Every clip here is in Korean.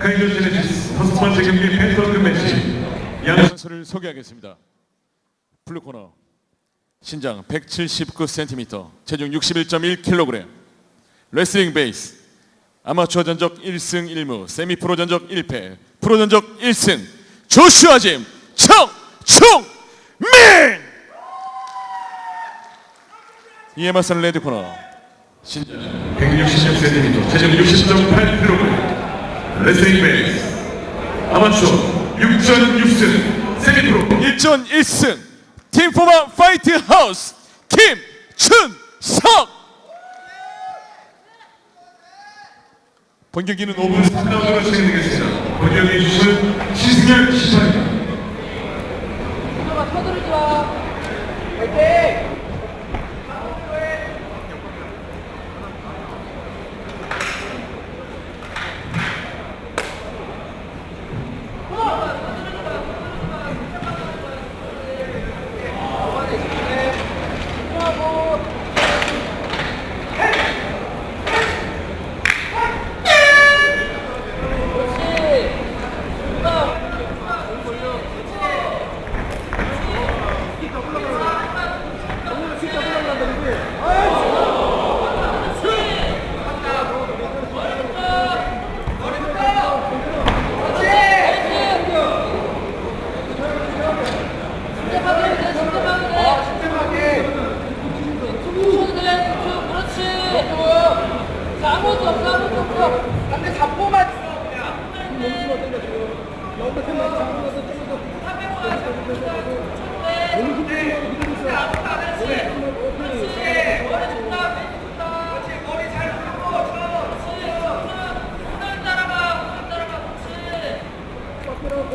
카이저 제네시스 다섯 번째 경기 펜터급 매치. 양 선수를 소개하겠습니다. 블루 코너. 신장 179cm, 체중 61.1kg, 레슬링 베이스, 아마추어 전적 1승 1무, 세미 프로 전적 1패, 프로 전적 1승, 조슈아 짐 청충민! 이에 맞선 레드 코너. 신장 166cm 체중 60.8kg 레슬링 베이스 아마추어 6전 6승 세미프로 1전 1승 팀포마 파이트 하우스 김춘석 본 경기는 5분 3라운드가 진행되겠습니다 본격해 주신 시승열 시사입니다 들어가 쳐들지 마. 화이팅!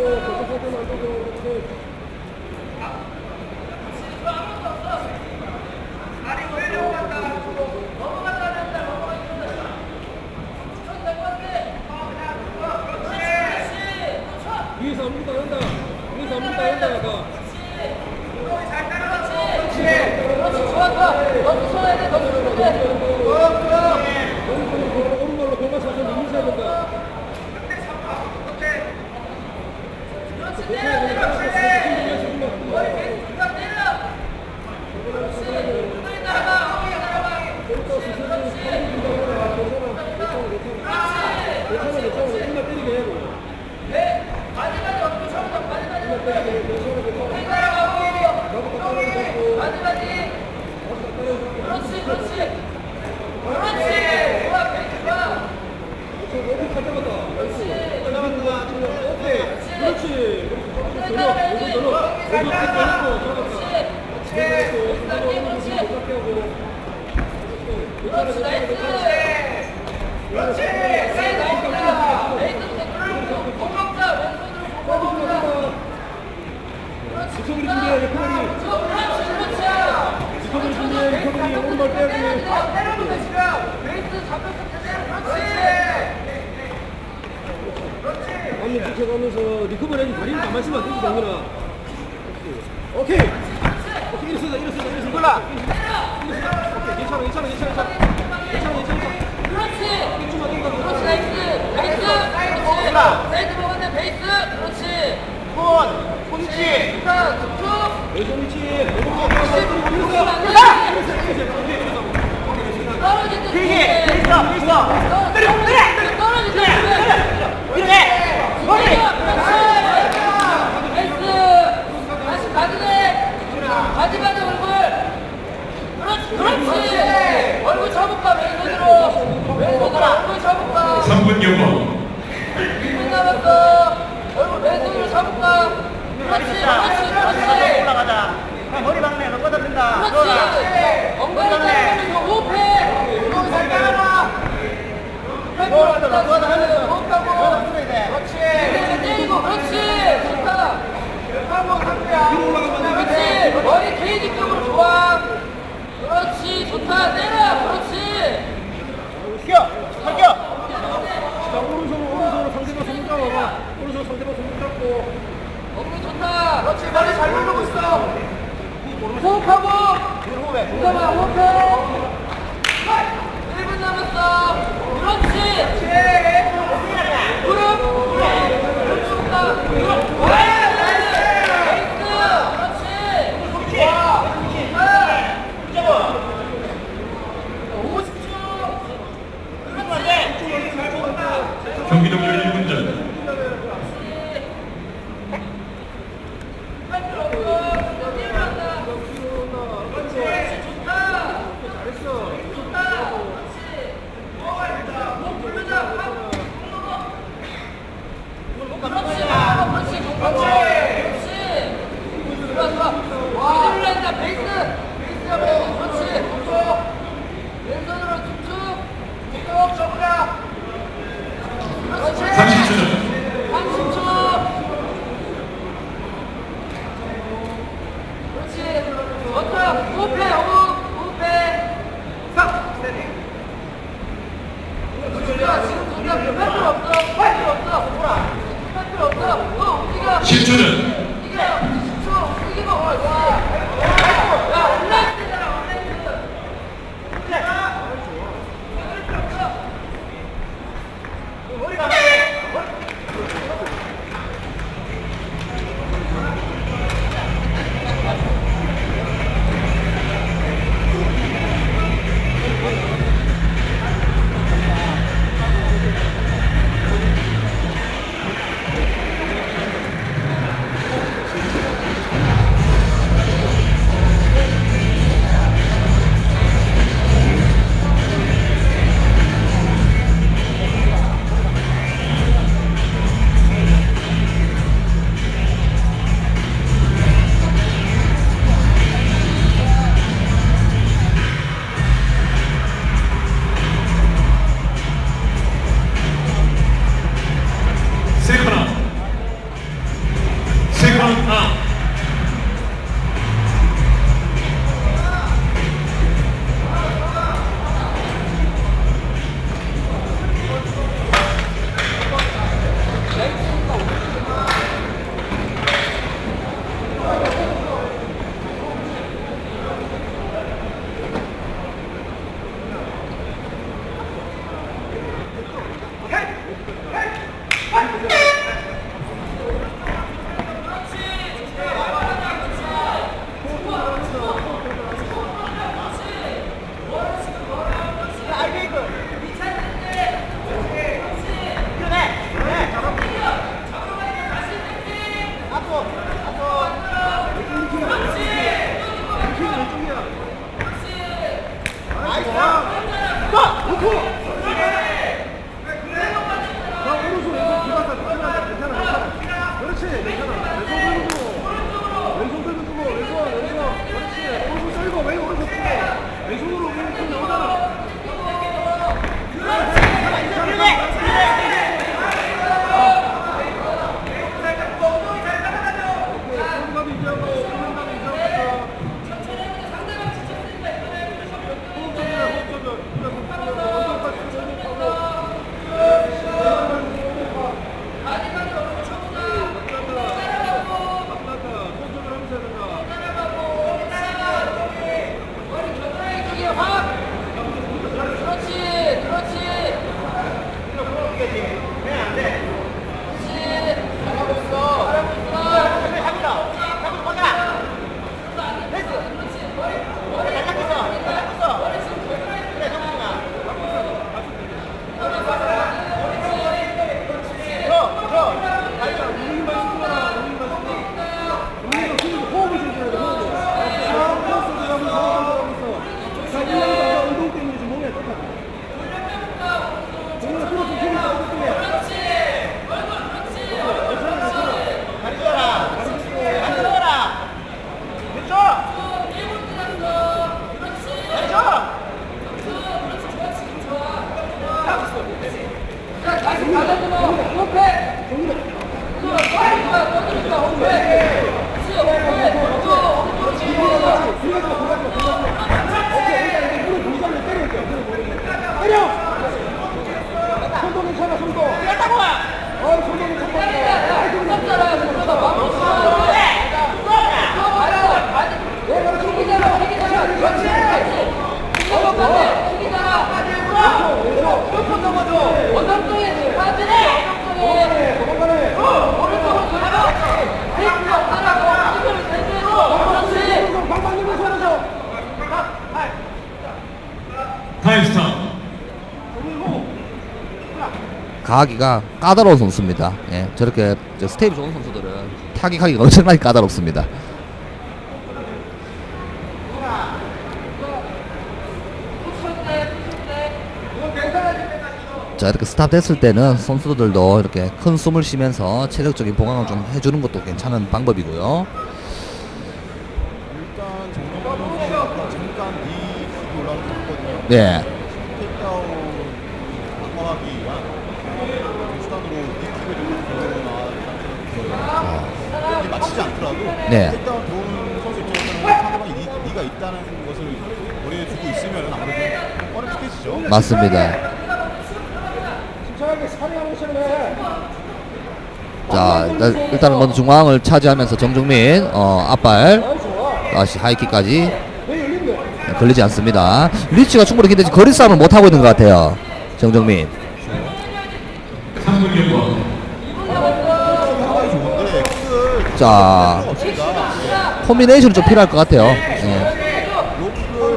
ちょっと待ってください。 리커버리. 다리를 가만히 있으면 안 되지, 당연아. 오케이. 오케이, 일어서자, 일어서자, 일어서자. 이거라. 오케이, 괜찮아, 괜찮아, 괜찮아. 괜찮아, 괜찮아. 그렇지. 그렇지, 나이스. 베이스. 그렇지. 사이드 먹었네, 베이스. 그렇지. 손, 손짓, 자, 툭툭. 왼손 위치. 떨어질 때 길게. 때려, 때려. 떨어질 때 조심해. 이렇게, 머리 가드네. 마지막에 얼굴. 그렇지, 그렇지. 얼굴 접을까, 왼손으로. 왼손으로 얼굴 접을까. 3분 경고 1분 남았어. 얼굴 왼손으로 잡을까. 그렇지, 그렇지, 그렇지. 올라가자. 자, 머리 박네, 너 뻗어진다. 그렇지. 엉덩이 따라가면서 호흡해. 이거 잘 따라가. 호흡하고. 호흡하고. 그래야 돼. 그렇지. 때리고, 그렇지. 좋다. 그렇지. 머리 쪽으로 좋아. 그렇지. 좋다. 때려. 그렇지. 튀겨, 튀겨. 자, 오른손으로, 오른손으로 상대방 손 잡아봐. 오른손 상대방 손 잡고. 엉덩이 좋다. 그렇지. 머리 잘 누르고 있어. 호흡하고. 호흡해. 잠깐만 호흡해 가하기가 까다로운 선수입니다. 예, 저렇게 스텝 좋은 선수들은 타격하기가 엄청나게 까다롭습니다. 자 이렇게 스탑 됐을 때는 선수들도 이렇게 큰 숨을 쉬면서 체력적인 보강을 좀 해주는 것도 괜찮은 방법이고요. 네. 하더라도 네. 택다운 좋은 선수 입장에서는 뭐 상대방이 이, 이가 있다는 것을 머리에 두고 있으면 아무래도 꺼림칙해지죠. 맞습니다. 자 일단, 일단은 먼저 중앙을 차지하면서 정중민 어, 앞발 다시 하이킥까지 네, 걸리지 않습니다. 리치가 충분히 긴데 거리 싸움을 못 하고 있는 것 같아요. 정정민. 자. 코미네이션이 좀 필요할 것 같아요. 예.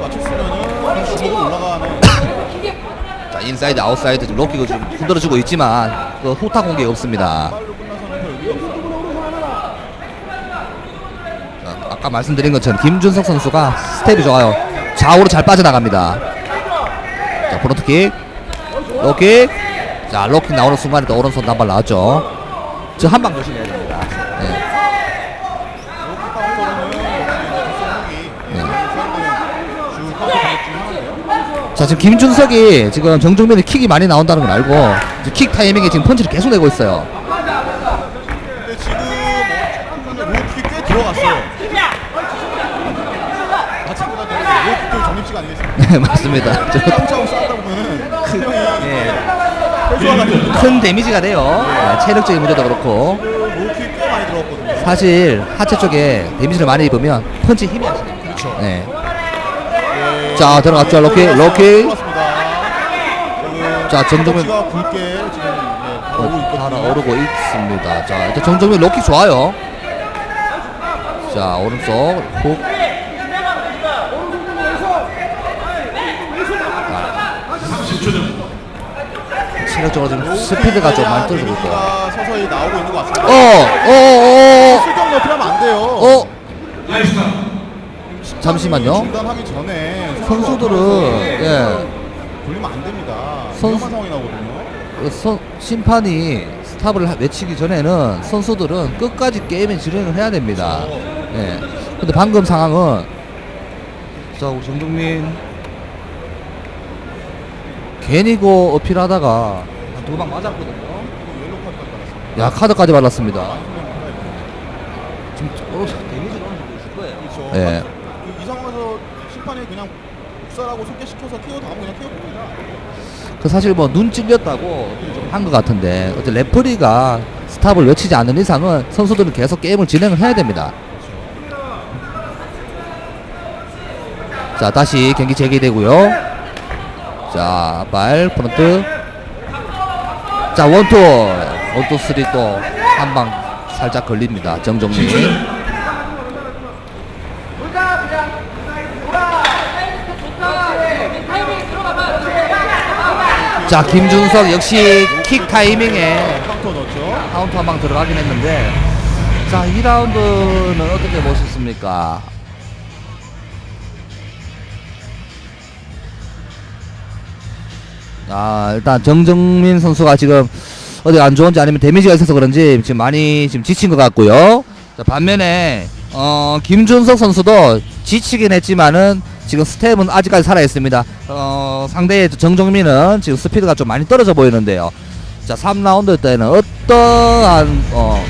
맞췄으면은 올라가는 자, 인사이드, 아웃사이드 지금 로킥을 좀 흔들어주고 있지만 그 후타 공격이 없습니다. 발로 끝나서는 별 의미가 없어요. 자, 아까 말씀드린 것처럼 김준석 선수가 스텝이 좋아요. 좌우로 잘 빠져나갑니다. 자, 프론트킥, 로킥. 자, 로킥 나오는 순간에 또 오른손 단발 나왔죠. 저 한 방 조심해야 됩니다. 예. 로킥 카운터로는 뒷선목이 주 카운터 공격 중 하나인데요. 자, 지금 김준석이 지금 정정민의 킥이 많이 나온다는 걸 알고 킥 타이밍에 지금 펀치를 계속 내고 있어요. 근데 지금 뭐 초반에 로킥이 꽤 들어갔어요. 아니겠습니까? 네, 맞습니다. 저, 깜짝하고 싸우다 보면은 큰 예, 데미지가 돼요. 예, 체력적인 문제도 그렇고 로킥 꽤 많이 들어갔거든요. 사실 하체 쪽에 데미지를 많이 입으면 펀치 힘이 안 됩니다. 그렇죠. 네. 자, 들어갔죠. 로킥, 로킥. 자, 정정민. 가 굵게 지금 예, 달아오고 어, 있거든요. 달아오르고 있습니다. 자, 일단 정정민 로킥 좋아요. 자, 오른쪽 훅. 30초 전 체력적으로 지금 스피드가 좀 많이 떨어지고 있고. 데미지가 서서히 나오고 있는 것 같습니다. 어, 어, 어, 수정 높이하면 안 돼요. 어, 잠시만요. 중단하기 전에 선수들은 예, 돌리면 안 됩니다. 선수- 위험한 상황이 나오거든요. 그 선, 심판이 스탑을 하- 외치기 전에는 선수들은 끝까지 게임에 진행을 해야 됩니다. 예. 근데 방금 상황은 자, 우리 정동민 괜히 그 어필하다가 두방 맞았거든요. 옐로우 카드까지 받았습니다. 야 카드까지 발랐습니다. 지금 어, 데미지가 어느 정도 있을 거예요. 그렇죠. 예. 심판이 그냥 복사라고 속개시켜서 KO 당하면 그냥 KO 됩니다. 그 사실 뭐 눈 찔렸다고 좀 한 것 같은데 어째 레퍼리가 스탑을 외치지 않는 이상은 선수들은 계속 게임을 진행을 해야 됩니다. 자 다시 경기 재개되고요. 자 발 프런트. 자 원투 원투 쓰리 또 한 방 살짝 걸립니다. 정정민. 10초 전 타이밍 들어가봐. 자 김준석 역시 킥 타이밍에 카운터 넣었죠. 카운터 한방 들어가긴 했는데 자 2라운드는 어떻게 보셨습니까? 아 일단 정정민 선수가 지금 어디 안 좋은지 아니면 데미지가 있어서 그런지 지금 많이 지금 지친 것 같고요. 자 반면에 어 김준석 선수도 지치긴 했지만은 지금 스텝은 아직까지 살아 있습니다. 어 상대의 정정민은 지금 스피드가 좀 많이 떨어져 보이는데요. 자 3라운드 때는 어떠한 어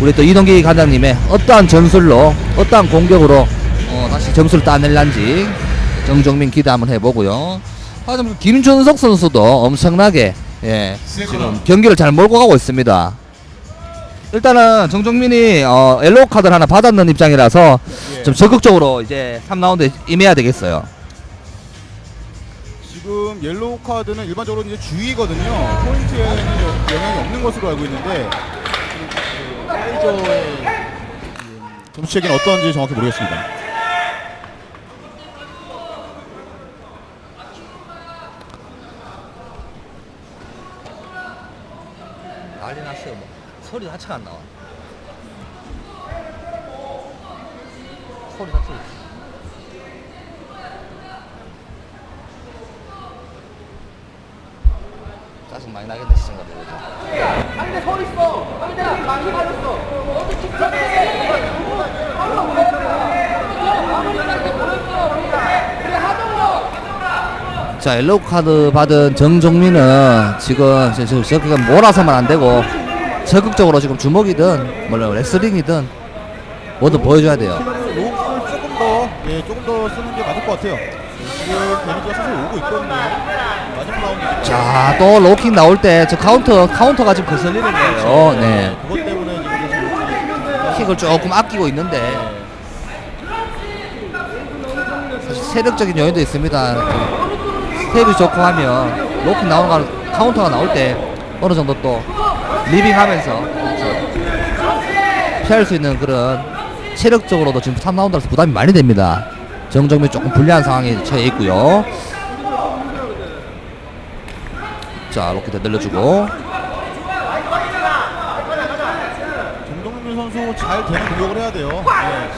우리 또 이동기 관장님의 어떠한 전술로 어떠한 공격으로 어 다시 점수를 따낼란지 정정민 기대 한번 해보고요. 하지만 김준석 선수도 엄청나게 예 지금 경기를 잘 몰고 가고 있습니다. 일단은 정정민이 어 엘로우 카드를 하나 받았는 입장이라서 예. 좀 적극적으로 이제 3라운드에 임해야 되겠어요. 지금 옐로우 카드는 일반적으로 이제 주의거든요. 포인트에는 영향이 없는 것으로 알고 있는데 사이저의 점수 체계는 어떤지 정확히 모르겠습니다. 난리 났어요. 뭐. 소리 자체가 안 나와. 소리 자체가. 짜증 많이 나겠네 시청자들 그죠? 상대 서 있어. 상대 많이 맞았어. 어디 직전에 자 옐로우 카드 받은 정종민은 지금 저렇게 몰아서만 안 되고 적극적으로 지금 주먹이든 뭐 레슬링이든 뭐든 보여줘야 돼요. 로프를 조금 더, 예, 조금 더 쓰는 게 맞을 것 같아요. 지금 데미지가 슬슬 오고 있거든요. 마지막 라운드. 자, 또 로킹 나올 때 저 카운터 카운터가 지금 거슬리는 거예요. 네. 그것 때문에 지금 킥을 조금 아끼고 있는데 사실 세력적인 요인도 있습니다. 그 스텝이 좋고 하면 로킹 나오는 거 카운터가 나올 때 어느 정도 또 리빙하면서. 피할 수 있는 그런 체력적으로도 지금 3라운드라서 부담이 많이 됩니다. 정정민 조금 불리한 상황에 처해 있고요. 자, 로켓 늘려주고 정동민 선수 잘 되는 공격을 해야 돼요. 네,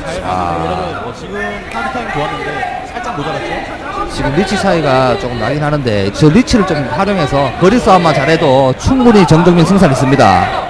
잘 맞는 공격을 해야 돼요. 지금 카운트 타임 좋았는데 살짝 모자랐죠. 지금 리치 차이가 조금 나긴 하는데 저 리치를 좀 활용해서 거리 싸움만 잘해도 충분히 정정민 승산 있습니다.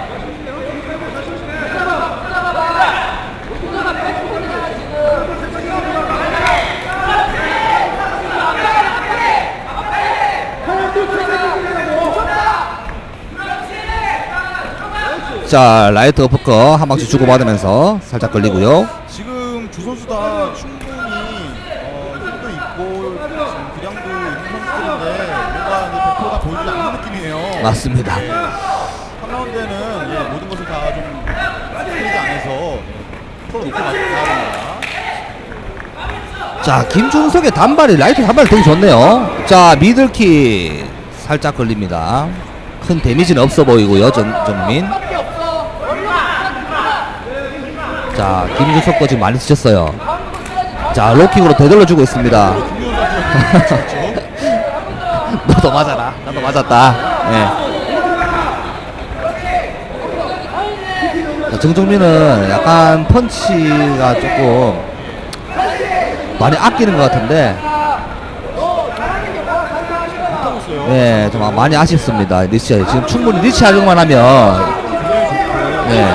자 라이트 어퍼컷 한 방씩 주고받으면서 살짝 걸리고요. 지금 두 선수 다 충분히 어, 힘도 있고 지금 기량도 있는 선수들인데 뭔가 이제 백호가 보이지 않는 느낌이에요. 맞습니다. 3라운드에는 예, 모든 것을 다좀 스테이지 안에서 풀어놓고 됩니다. 자 김준석의 단발이 라이트 단발이 되게 좋네요. 자 미들킥 살짝 걸립니다. 큰 데미지는 없어 보이고요 정, 정민. 자 김준석 거 지금 많이 쓰셨어요. 자 로킹으로 되돌려주고 있습니다 너도 맞아라 나도 맞았다 예. 자, 정정민은 약간 펀치가 조금 많이 아끼는 것 같은데. 네, 좀 많이 아쉽습니다. 리치 지금 충분히 리치 활용만 하면 네.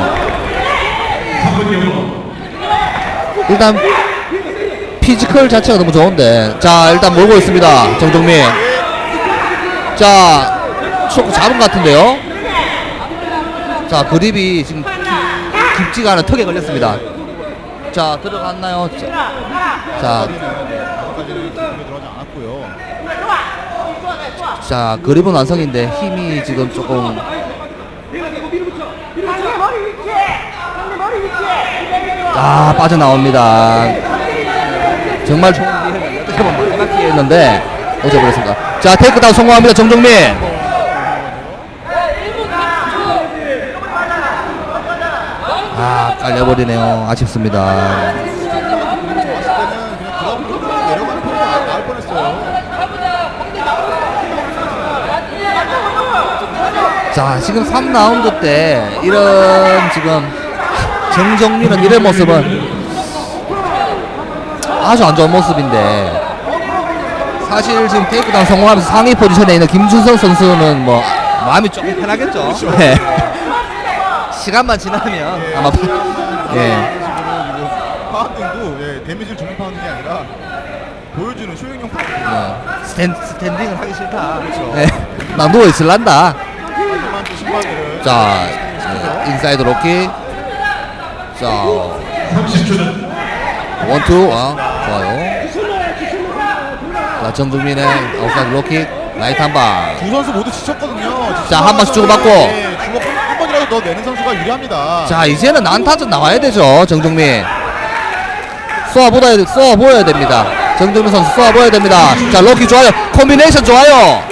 일단 피지컬 자체가 너무 좋은데 자 일단 몰고 있습니다 정정민 자 초, 잡은 것 같은데요? 자 그립이 지금 깊- 깊지가 않은 턱에 걸렸습니다. 자 들어갔나요? 자, 자. 자 그립은 완성인데 힘이 지금 조금 아 빠져나옵니다. 정말 좋은 기회였는데 어져버렸습니다. 자 테이크다운 성공합니다. 정정민. 아 깔려버리네요. 아쉽습니다. 자 지금 3라운드 때 이런 지금 정정민은 이런 모습은 아주 안 좋은 모습인데 사실 지금 테이크다운 성공하면서 상위 포지션에 있는 김준성 선수는 뭐 마음이 조금 편하겠죠. 네. 시간만 지나면. 아마 예. 파운딩도 예, 데미지를 주는 파운딩이 아니라 보여주는 쇼잉용 파운딩. 어, 스탠, 스탠딩을 하기 싫다. 네. 나 누워 있을란다. 하지만 또 신발들은 자 네, 인사이드 로킥 자. 30초 전. 원투. 아 좋아요 자 정중민의 아웃사이드 로킥 라이트 한방 두 선수 모두 지쳤거든요. 자, 한 번씩 주고받고. 예, 주고 한 번이라도 더 내는 선수가 유리합니다. 자 이제는 난타전 나와야 되죠 정중민 쏘아보야 쏘아보여야 됩니다 정중민 선수 쏘아보여야 됩니다 자 로킥 좋아요 콤비네이션 좋아요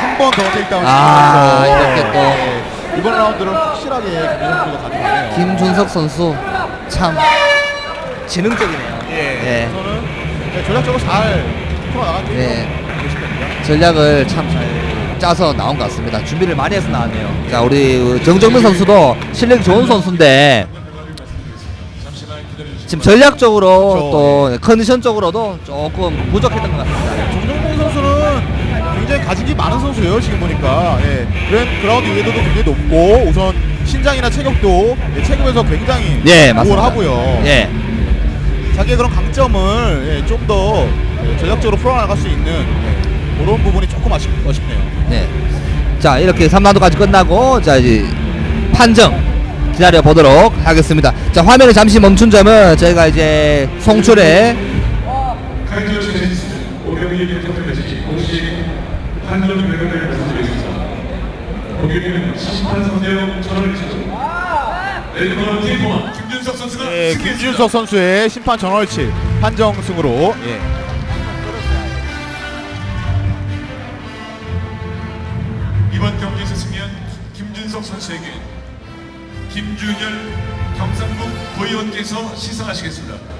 한 번 더 테이크다운 아, 시키면서, 이렇게 또. 예, 이번 라운드를 확실하게 김준 선수가 가져가네요. 김준석 선수 참 지능적이네요 예. 예. 저는 네, 전략적으로 잘 풀어나간 네. 보시면. 전략을 참 잘 짜서 나온 것 같습니다. 준비를 많이 해서 나왔네요. 자, 우리 정정민 선수도 실력이 좋은 선수인데 지금 전략적으로 그렇죠. 또 컨디션적으로도 조금 부족했던 것 같습니다. 정정봉 선수는 굉장히 가진게 많은 선수예요 지금 보니까 예, 그랜 그라운드 이해도도 굉장히 높고 우선 신장이나 체격도 예, 체급에서 굉장히 예, 맞습니다. 우월하고요 예. 자기의 그런 강점을 예, 좀더 전략적으로 풀어나갈 수 있는 예, 그런 부분이 조금 아쉽, 아쉽네요 네. 자, 이렇게 3라운드까지 끝나고 자, 이제 판정 기다려 보도록 하겠습니다. 자 화면이 잠시 멈춘 점은 저희가 이제 매각을 말씀드리겠습니다. 오경이는 심판 선대용 전원을 치고 웰컴 팀포마 김준석 선수가 예. 김준석 선수의 심판 전월치 판정승으로 예. 이번 경기에서 승리한 김준석 선수에게 김준열 경상북 도의원께서 시상하시겠습니다.